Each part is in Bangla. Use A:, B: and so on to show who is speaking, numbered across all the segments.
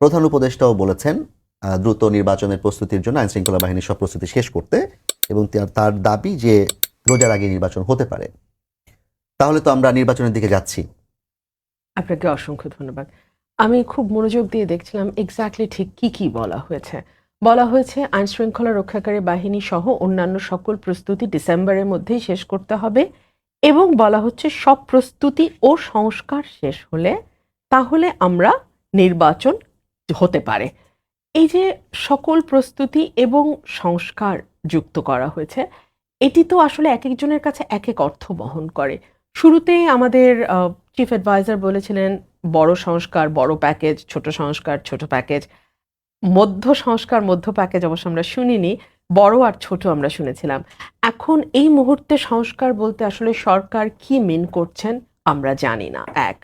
A: প্রধান উপদেষ্টাও বলেছেন দ্রুত নির্বাচনের প্রস্তুতির জন্য আইন শৃঙ্খলা বাহিনীর সব প্রস্তুতি শেষ করতে এবং তার- দাবি যে রোজার আগে নির্বাচন হতে পারে। তাহলে তো আমরা নির্বাচনের দিকে যাচ্ছি।
B: আপনাকে অসংখ্য ধন্যবাদ। আমি খুব মনোযোগ দিয়ে দেখছিলাম এক্স্যাক্টলি ঠিক কি কি বলা হয়েছে। বলা হয়েছে আইন শৃঙ্খলা রক্ষাকারী বাহিনী সহ অন্যান্য সকল প্রস্তুতি ডিসেম্বরের মধ্যেই শেষ করতে হবে এবং বলা হচ্ছে সব প্রস্তুতি ও সংস্কার শেষ হলে তাহলে আমরা নির্বাচন হতে পারে। এই যে সকল প্রস্তুতি এবং সংস্কার যুক্ত করা হয়েছে, এটি তো আসলে এক একজনের কাছে এক এক অর্থ বহন করে। শুরুতেই আমাদের চিফ অ্যাডভাইজার বলেছিলেন, বড় সংস্কার, বড় প্যাকেজ ছোট সংস্কার, ছোট প্যাকেজ মধ্য সংস্কার, মধ্য প্যাকেজ অবশ্য আমরা শুনিনি, বড় আর ছোট আমরা শুনেছিলাম। এখন এই মুহূর্তে সংস্কার বলতে আসলে সরকার কি মিন করছেন আমরা জানি না। এক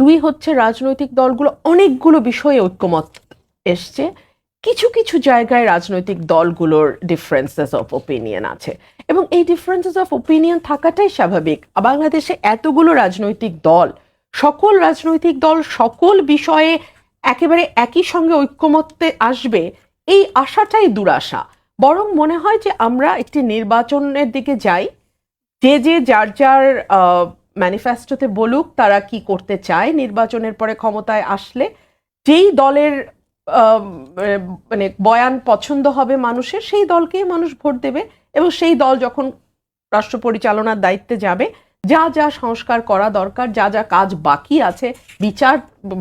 B: দুই হচ্ছে রাজনৈতিক দলগুলো অনেকগুলো বিষয়ে ঐক্যমত এসছে। কিছু কিছু জায়গায় রাজনৈতিক দলগুলোর ডিফারেন্সেস অফ ওপিনিয়ন আছে এবং এই ডিফারেন্সেস অফ ওপিনিয়ন থাকাটাই স্বাভাবিক। বাংলাদেশে এতগুলো রাজনৈতিক দল, সকল রাজনৈতিক দল, সকল বিষয়ে একেবারে একই সঙ্গে ঐক্যমত্যে আসবে, এই আশাটাই দুরাশা। বরং মনে হয় যে আমরা একটি নির্বাচনের দিকে যাই, যে যে যার যার ম্যানিফেস্টোতে বলুক তারা কি করতে চায় নির্বাচনের পরে ক্ষমতায় আসলে যেই দলের মানে বয়ান পছন্দ হবে মানুষের সেই দলকেই মানুষ ভোট দেবে এবং সেই দল যখন রাষ্ট্র পরিচালনার দায়িত্বে যাবে যা যা সংস্কার করা দরকার যা যা কাজ বাকি আছে বিচার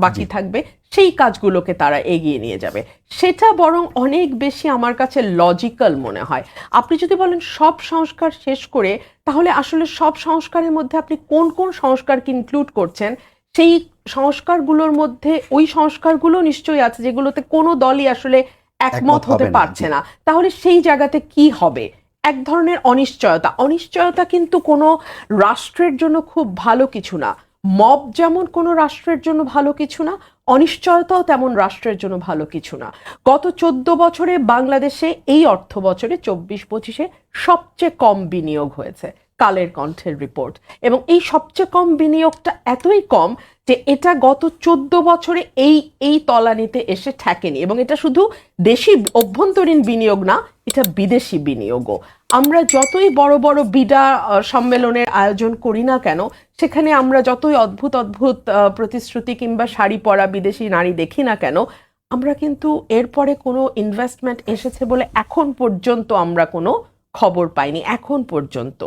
B: বাকি থাকবে সেই কাজগুলোকে তারা এগিয়ে নিয়ে যাবে। সেটা বরং অনেক বেশি আমার কাছে লজিক্যাল মনে হয়। আপনি যদি বলেন সব সংস্কার শেষ করে তাহলে আসলে সব সংস্কারের মধ্যে আপনি কোন কোন সংস্কারকে ইনক্লুড করছেন? সেই সংস্কারগুলোর মধ্যে ওই সংস্কারগুলো নিশ্চয়ই আছে যেগুলোতে কোনো দলই আসলে একমত
A: একমত
B: হতে পারছে না। তাহলে সেই জায়গাতে কি হবে? এক ধরনের অনিশ্চয়তা। অনিশ্চয়তা কিন্তু কোনো রাষ্ট্রের জন্য খুব ভালো কিছু না। মব যেমন কোনো রাষ্ট্রের জন্য ভালো কিছু না, অনিশ্চয়তাও তেমন রাষ্ট্রের জন্য ভালো কিছু না। গত চোদ্দ বছরে বাংলাদেশে এই অর্থ বছরে চব্বিশ পঁচিশে সবচেয়ে কম বিনিয়োগ হয়েছে, কালের কণ্ঠের রিপোর্ট। এবং এই সবচেয়ে কম বিনিয়োগটা এতই কম যে এটা গত চোদ্দ বছরে এই এই তলানিতে এসে ঠেকেনি। এবং এটা শুধু দেশি অভ্যন্তরীণ বিনিয়োগ না, এটা বিদেশি বিনিয়োগও। আমরা যতই বড় বড় বিডা সম্মেলনের আয়োজন করি না কেন, সেখানে আমরা যতই অদ্ভুত অদ্ভুত প্রতিশ্রুতি কিংবা শাড়ি পরা বিদেশি নারী দেখি না কেন, আমরা কিন্তু এরপরে কোনো ইনভেস্টমেন্ট এসেছে বলে এখন পর্যন্ত আমরা কোনো খবর পাইনি, এখন পর্যন্ত।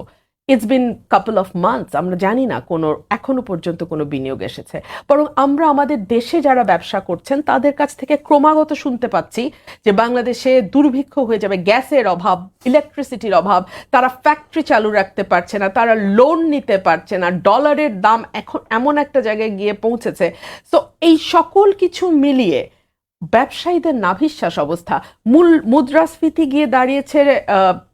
B: It's been couple of months আমরা জানি না কোনো, এখনও পর্যন্ত কোনো বিনিয়োগ এসেছে। বরং আমরা আমাদের দেশে যারা ব্যবসা করছেন, তাদের কাছ থেকে ক্রমাগত শুনতে পাচ্ছি যে বাংলাদেশে দুর্ভিক্ষ হয়ে যাবে, গ্যাসের অভাব ইলেকট্রিসিটির অভাব, তারা ফ্যাক্টরি চালু রাখতে পারছে না, তারা লোন নিতে পারছে না ডলারের দাম এখন এমন একটা জায়গায় গিয়ে পৌঁছেছে। তো এই সকল কিছু মিলিয়ে ব্যবসায়ীদের নাভিশ্বাস অবস্থা। মূল মুদ্রাস্ফীতি গিয়ে দাঁড়িয়েছে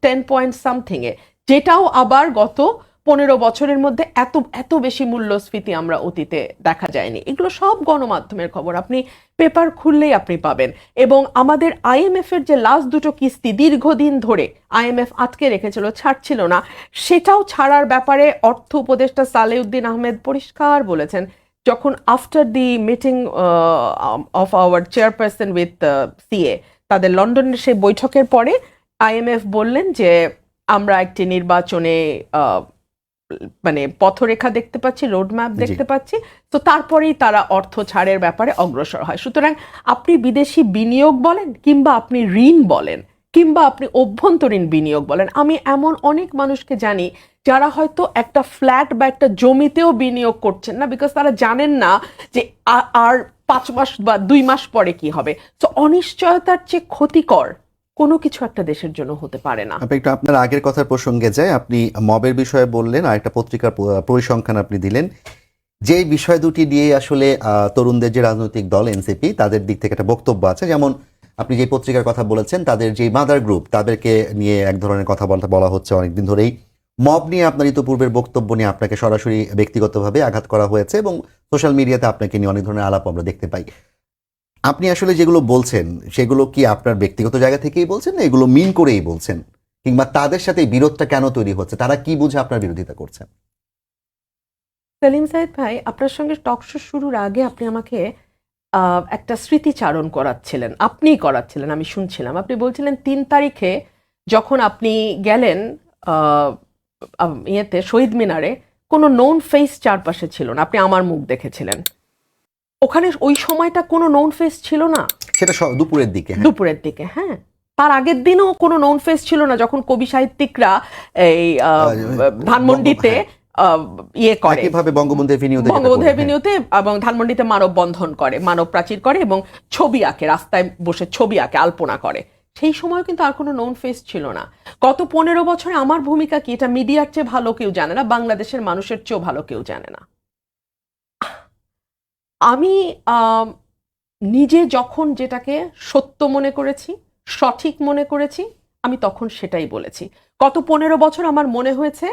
B: টেন পয়েন্ট সামথিংয়ে যেটাও আবার গত পনেরো বছরের মধ্যে এত এত বেশি মূল্যস্ফীতি আমরা অতীতে দেখা যায়নি। এগুলো সব গণমাধ্যমের খবর। আপনি পেপার খুললেই আপনি পাবেন। এবং আমাদের আইএমএফ এর যে লাস্ট দুটো কিস্তি দীর্ঘদিন ধরে আইএমএফ আটকে রেখেছিল, ছাড়ছিল না, সেটাও ছাড়ার ব্যাপারে অর্থ উপদেষ্টা সালেউদ্দিন আহমেদ পরিষ্কার বলেছেন। যখন after the meeting of our chairperson with CA তাদের লন্ডনের সেই বৈঠকের পরে আইএমএফ বললেন যে আমরা একটি নির্বাচনে মানে পথরেখা দেখতে পাচ্ছি রোডম্যাপ। দেখতে পাচ্ছি। তো তারপরেই তারা অর্থ ছাড়ের ব্যাপারে অগ্রসর হয়। সুতরাং আপনি বিদেশি বিনিয়োগ বলেন কিংবা আপনি ঋণ বলেন কিংবা আপনি অভ্যন্তরীণ বিনিয়োগ বলেন আমি এমন অনেক মানুষকে জানি যারা হয়তো একটা ফ্ল্যাট বা একটা জমিতেও বিনিয়োগ করছেন না বিকজ তারা জানেন না যে আর পাঁচ মাস বা দুই মাস পরে কি হবে। তো অনিশ্চয়তার চেয়ে ক্ষতিকর কোনো কিছু একটা দেশের জন্য হতে পারে না।
A: আপনি একটু আপনার আগের কথার প্রসঙ্গে যায় আপনি মবের বিষয়ে বললেন আর একটা পত্রিকার পরিসংখ্যান আপনি দিলেন। যে বিষয় দুটি দিয়ে আসলে তরুণদের যে রাজনৈতিক দল, এনসিপি, তাদের দিক থেকে একটা বক্তব্য আছে। যেমন আপনি যে পত্রিকার কথা বলেছেন, তাদের যে মাদার গ্রুপ তাদেরকে নিয়ে এক ধরনের কথা বলতে বলা হচ্ছে অনেকদিন ধরেই। মব নিয়ে আপনার ইতোপূর্বের বক্তব্য নিয়ে আপনাকে সরাসরি ব্যক্তিগতভাবে আঘাত করা হয়েছে এবং সোশ্যাল মিডিয়াতে আপনাকে নিয়ে অনেক ধরনের আলাপ আমরা দেখতে পাই। আপনি আসলে যেগুলো বলছেন, সেগুলো কি আপনার ব্যক্তিগত জায়গা থেকেই বলছেন? না, এগুলো মিন করেই বলছেন? কিংবা তাদের সাথে বিরোধটা কেন তৈরি হচ্ছে? তারা কি বুঝে আপনার বিরোধিতা করছেন?
B: সেলিম সাহেদ ভাই, আপনার সঙ্গে টক শো শুরুর আগে আপনি আমাকে একটা স্মৃতিচারণ করাচ্ছিলেন। আপনিই করাচ্ছিলেন, আমি শুনছিলাম। আপনি বলছিলেন, তিন তারিখে যখন আপনি গেলেন ইয়েতে শহীদ মিনারে, কোনো নোন ফেস চারপাশে ছিল না। আপনি আমার মুখ দেখেছিলেন। ওখানে ওই সময়টা কোনো নোন ফেস ছিল না?
A: সেটা দুপুরের দিকে হ্যাঁ।
B: দুপুরের দিকে হ্যাঁ। তার আগের দিনও কোনো নোন ফেস ছিল না যখন কবি সাহিত্যিকরা এই ধানমন্ডিতে
A: হ্যাঁ।
B: ইয়ে করে।
A: বঙ্গবন্ধু এভিনিউতে
B: বঙ্গবন্ধু
A: হ্যাঁ।
B: এভিনিউতে এবং ধানমন্ডিতে মানব বন্ধন করে মানব প্রাচীর করে এবং ছবি আঁকে রাস্তায় বসে ছবি আঁকে আলপনা করে। সেই সময় কিন্তু আর কোনো নোন ফেস ছিল না। গত পনেরো বছরে আমার ভূমিকা কি? এটা মিডিয়ার চেয়ে ভালো কেউ জানে না বাংলাদেশের মানুষের চেয়েও ভালো কেউ জানে না। আমি নিজে যখন যেটাকে সত্য মনে করেছি, সঠিক মনে করেছি, আমি তখন সেটাই বলেছি। গত পনেরো বছর আমার মনে হয়েছে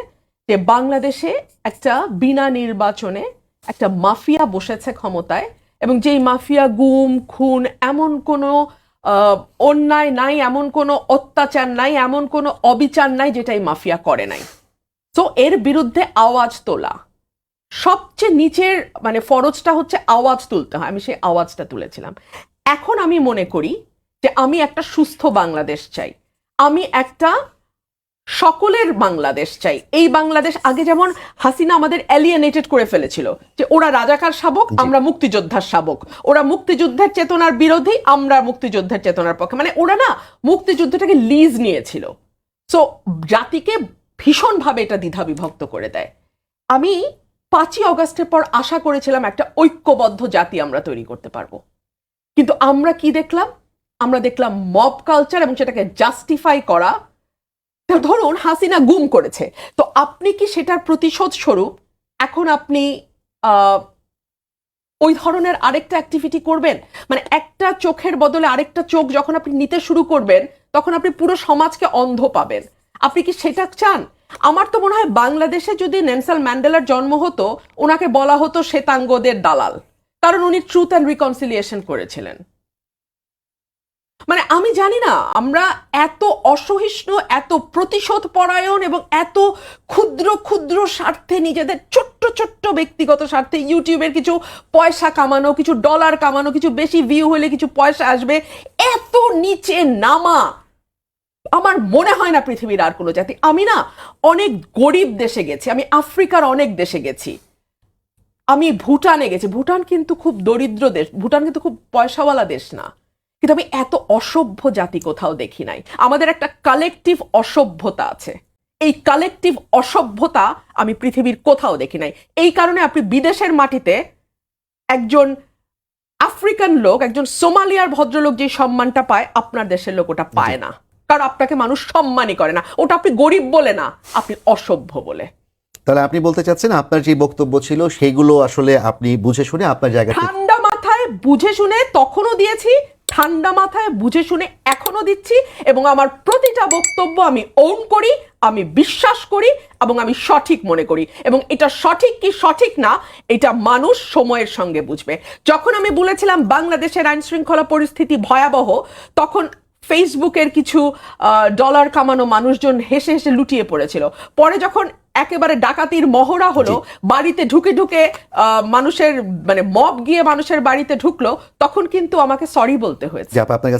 B: যে বাংলাদেশে একটা বিনা নির্বাচনে একটা মাফিয়া বসেছে ক্ষমতায় এবং যেই মাফিয়া গুম, খুন, এমন কোনো অন্যায় নাই, এমন কোনো অত্যাচার নাই, এমন কোনো অবিচার নাই যেটাই মাফিয়া করে নাই। তো এর বিরুদ্ধে আওয়াজ তোলা সবচেয়ে নিচের মানে ফরজটা হচ্ছে আওয়াজ তুলতে হয় আমি সেই আওয়াজটা তুলেছিলাম। এখন আমি মনে করি যে আমি একটা সুস্থ বাংলাদেশ চাই। আমি একটা সকলের বাংলাদেশ চাই। এই বাংলাদেশ আগে যেমন হাসিনা আমাদের অ্যালিয়েনেটেড করে ফেলেছিল যে ওরা রাজাকার শাবক আমরা মুক্তিযোদ্ধার শাবক। ওরা মুক্তিযুদ্ধের চেতনার বিরোধী আমরা মুক্তিযুদ্ধের চেতনার পক্ষে। মানে ওরা না মুক্তিযুদ্ধটাকে লিজ নিয়েছিল। সো জাতিকে ভীষণভাবে এটা দ্বিধা বিভক্ত করে দেয়। আমি পাঁচই অগস্টের পর আশা করেছিলাম একটা ঐক্যবদ্ধ জাতি আমরা তৈরি করতে পারব। কিন্তু আমরা কি দেখলাম? আমরা দেখলাম মব কালচার এবং সেটাকে জাস্টিফাই করা। ধরুন, হাসিনা গুম করেছে। তো আপনি কি সেটার প্রতিশোধ স্বরূপ এখন আপনি ওই ধরনের আরেকটা অ্যাক্টিভিটি করবেন? মানে একটা চোখের বদলে আরেকটা চোখ যখন আপনি নিতে শুরু করবেন, তখন আপনি পুরো সমাজকে অন্ধ পাবেন। আপনি কি সেটা চান? আমার তো মনে হয় বাংলাদেশে যদি নেলসন ম্যান্ডেলার জন্ম হতো, ওনাকে বলা হতো শ্বেতাঙ্গদের দালাল। কারণ উনি ট্রুথ অ্যান্ড রিকনসিলিয়েশন করেছিলেন। মানে আমি জানি না, আমরা এত অসহিষ্ণু, এত প্রতিশোধ পরায়ণ এবং এত ক্ষুদ্র ক্ষুদ্র স্বার্থে নিজেদের ছোট্ট ছোট্ট ব্যক্তিগত স্বার্থে ইউটিউবের কিছু পয়সা কামানো, কিছু ডলার কামানো, কিছু বেশি ভিউ হলে কিছু পয়সা আসবে, এত নিচে নামা। আমার মনে হয় না পৃথিবীর আর কোনো জাতি। আমি না অনেক গরিব দেশে গেছি, আমি আফ্রিকার অনেক দেশে গেছি। আমি ভুটানে গেছি। ভুটান কিন্তু খুব দরিদ্র দেশ, ভুটান কিন্তু খুব পয়সাওয়ালা দেশ না। কিন্তু আমি এত অসভ্য জাতি কোথাও দেখি নাই। আমাদের একটা কালেকটিভ অসভ্যতা আছে। এই কালেকটিভ অসভ্যতা আমি পৃথিবীর কোথাও দেখি নাই। এই কারণে আপনি বিদেশের মাটিতে একজন আফ্রিকান লোক, একজন সোমালিয়ার ভদ্রলোক যে সম্মানটা পায়, আপনার দেশের লোক ওটা পায় না। কারণ আপনাকে মানুষ সম্মানই করে না। ওটা আপনি গরিব বলে না আপনি অসভ্য বলে।
A: তাহলে আপনি বলতে চাচ্ছেন আপনার যে বক্তব্য ছিল সেগুলো আসলে আপনি বুঝে শুনে আপনার জায়গা
B: ঠান্ডা মাথায় বুঝে শুনে তখনও দিয়েছি ঠান্ডা মাথায় বুঝে শুনে এখনও দিচ্ছি এবং আমার প্রতিটা বক্তব্য আমি ওন করি আমি বিশ্বাস করি এবং আমি সঠিক মনে করি। এবং এটা সঠিক কি সঠিক না এটা মানুষ সময়ের সঙ্গে বুঝবে। যখন আমি বলেছিলাম বাংলাদেশের আইন শৃঙ্খলা পরিস্থিতি ভয়াবহ তখন ফেসবুকের কিছু আহ, ডলার কামানো মানুষজন হেসে হেসে লুটিয়ে পড়েছিল। পরে যখন একেবারে ডাকাতির মহড়া হলো বাড়িতে ঢুকে ঢুকে আহ, মানুষের মানে মব গিয়ে মানুষের বাড়িতে ঢুকলো তখন কিন্তু আমাকে সরি বলতে হয়েছে।
A: আপনার